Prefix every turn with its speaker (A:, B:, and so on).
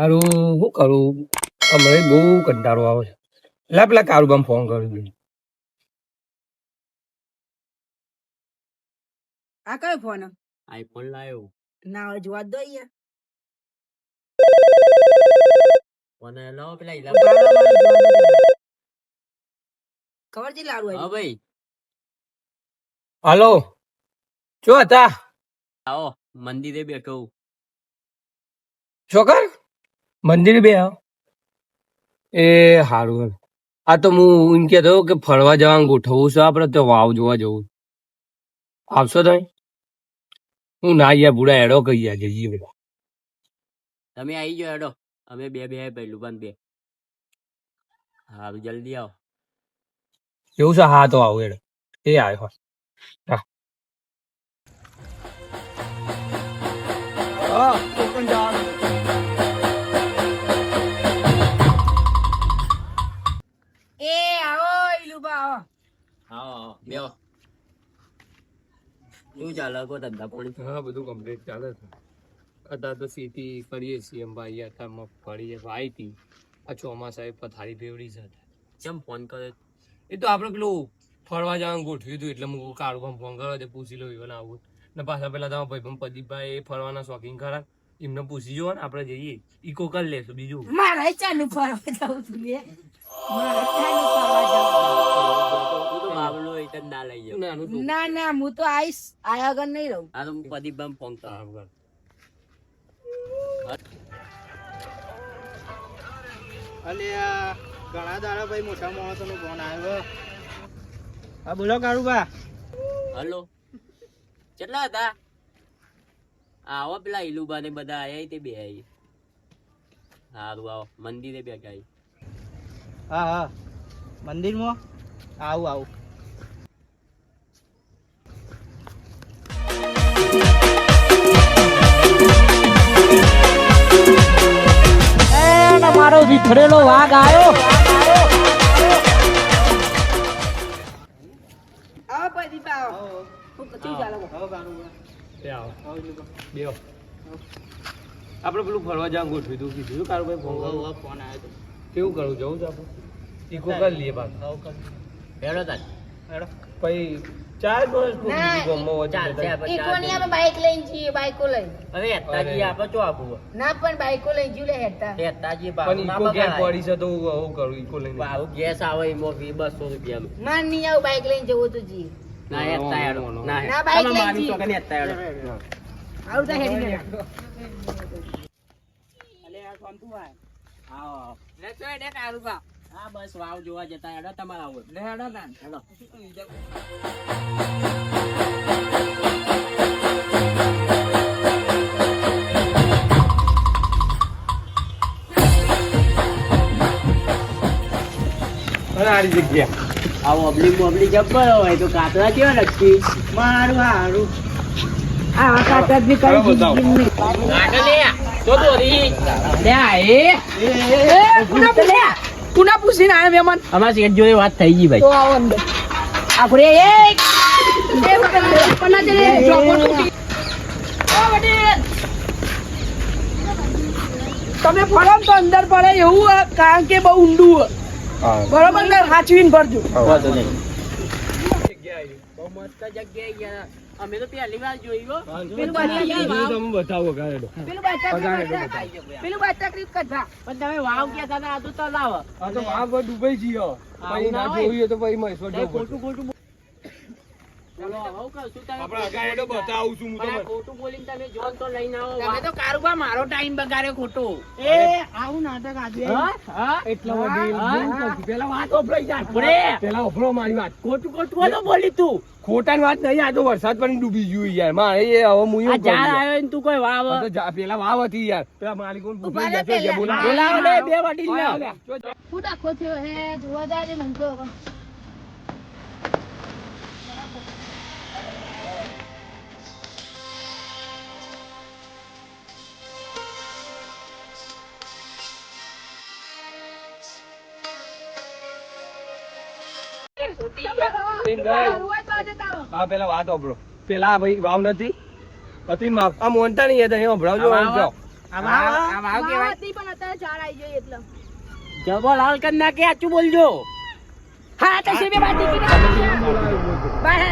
A: હારું શું કરું? હમણાં બહુ કંટાળો આવે છે. લે પેલા કારુબામ ફોન કર્યો
B: આ કયો ફોન
C: આઈફોન લાવ્યો
B: ના હવે જોવા દો અહીંયા.
C: ફોન લાવો પેલા.
B: ખબર છે લાડુ
C: હા ભાઈ.
A: હાલો. શું હતા?
C: આવો મંદિરે બેઠો.
A: છોકર મંદિર બે આવ. એ સારું આ તો હું એમ કહેતો કે ફરવા જવાનું ગોઠવવું છે. આપણે તો વાવ જોવા જવું. આવશો તમે? હું ના અહીંયા બુડા એડો કહી ગયા જઈએ બધા.
C: તમે આવી જાઓ હેડો અમે બે બે પહેલું પણ બે. હા જલ્દી આવો.
A: એવું છે? હા તો આવું એડો. એ આવ્યો હા.
B: એ આવો આવો
C: બેહો શું ચાલે? કો ધંધા પાણી?
A: હા બધું કમ્પ્લીટ ચાલે છે. અત્યારે તો ખેતી કરીએ છીએ એમ ભાઈ. અત્યારે મગફળી વાવી હતી આ ચોમાસા પથારી બેવડી છે
C: કેમ ફોન કરે?
A: એ તો આપણે પેલું ફરવા જવાનું ગોઠવ્યું હતું એટલે હું કાળુભાઈ ફોન કરો તે પૂછી લઉં એવું આવું ને પાછા પેલા તમારા ભાઈ પ્રદીપભાઈ એ ફરવાના શોખીન ખરા. એમને પૂછી જુઓ ને આપણે જઈએ. ઈકો કરી લેશું બીજું.
B: મારે ચાલુ ફરવા જવું છું
C: બાબલો ના લઈ જાઉં.
B: ના ના હું તો આઈશ. આયા વગર નહીં રહું.
C: આ તો હું પ્રદીપભાઈ ફોન કરું.
A: સારું કર.
D: અલે ઘણા દાડા ભાઈ મોટા માણસોનો ફોન આવ્યો. હા બોલો કારુબા
C: હલો. કેટલા હતા? આવો પેલા ઇલુબા ને બધા આયા તે બે આઈ. સારું આવો. મંદિરે બે આઈ
D: હા હા. મંદિરમાં? આવું આવું. મારો વાઘ આવ્યો
B: આવો પ્રદીપ આવો. હું કચું ચાલો.
A: એ આવો બેહો. આપણે પેલું ફરવા જવાનું ગોઠવી દઉં કીધું કાળુભાઈ ફોન કરો.
D: ફોન આવ્યો
A: કેવું કરવું જવું છે આપણે? ઈકો કરી લઈએ પાછું.
C: હેડો તાર
A: પછી ચાર વર્ષ
B: લઈને જઈએ બાઈકો લઈને.
C: હવે હેતાજી આપણે ચો આપવું
B: ના પણ લઈને લે
C: હેતાજી
A: પણ ક્યાં પડી છે તો હું કરું લઈને.
C: આવું ગેસ આવે એમાં વી રૂપિયા
B: માર નહીં આવું બાઈક લઈને જવું તો જી
C: ના હેતા હેડો. ના
B: ના, બાઈક લઈને
C: મારી
B: જઈએ.
C: હેતા હેડો.
B: આવું તો હેડી લે
C: આવો આવો. હા બસ વાવ જોવા જતા હેડો તમારા આવો હેડો
A: અને આરી જગ્યા.
C: આવો અબલી બોબલી જબ્બર હોય તો કાતરા કેવા નક્કી
D: મારું હારું.
B: આ બી કઈ. જિંદગી નહીં
C: નાટો તો દોરી
B: લે આ એ. કુના પૂછે કુના પૂછીને આયા મહેમાન.
C: અમારા શેઠ જોડે વાત થઈ ગઈ ભાઈ.
B: તો આવો અંદર. આપણે એ એ પન્ના ચલે ચોપો તૂટી ઓ વડીલ. તમે ફરો તો અંદર પડે એવું કારણ કે બહુ ઊંડું હોય. બરોબર ને? સાચવીને ભરજો
C: વાંધો નહીં. બહુ મસ્ત જગ્યાએ ગયા. અમે તો પહેલી વાર જોયો
B: પેલું
A: તમે બતાવો ગાડો
B: પેલું બાજુ પેલું બાજુ તકલીફ
C: પણ તમે વાવ ક્યાં દાદા આ તો તલાવ
A: આ તો વાવ ડૂબાઈ ગયો પછી ના. જોઈએ તો પછી મહેશ્વર
C: ખોટું ખોટું
B: મારો ટાઈમ બગાડ્યો ખોટો
D: એ આવું નાટક આજે
C: હા? હા?
A: એટલા વડીલ
C: હા?
A: બોલ નથી. પેલા વાત
C: ઓફરાઈ જા,
A: પેલા ઓફરો મારી વાત
C: ખોટું ખોટું બોલી તું
A: ખોટાની વાત નહીં આ તો વરસાદ પણ ડૂબી ગયું યાર મારે એ હવે હું
C: આ ઝાડ આવ્યો ને તું કોઈ વાવ
A: પેલા વાવ હતી યાર પેલા માલિકોને પૂછો
B: ઊભા રહે
A: જશો કે
B: પેલા.
A: બોલાવો.
C: બોલાવો બે.
B: હું થયો હે જોવા જાય મન તો
A: હા પેલા વાત ઓભળો પેલા ભાઈ વાવ નથી. હતી માફ આ મોનતા નહીં હતા એ ઓભળાવજો
C: આ
A: આમ જાઓ.
D: આ વાવ,
C: આ વાવ કેવાય
E: પણ અત્યારે ચાર આવી એટલે.
C: કર આચું બોલજો.
E: હા તો બાટી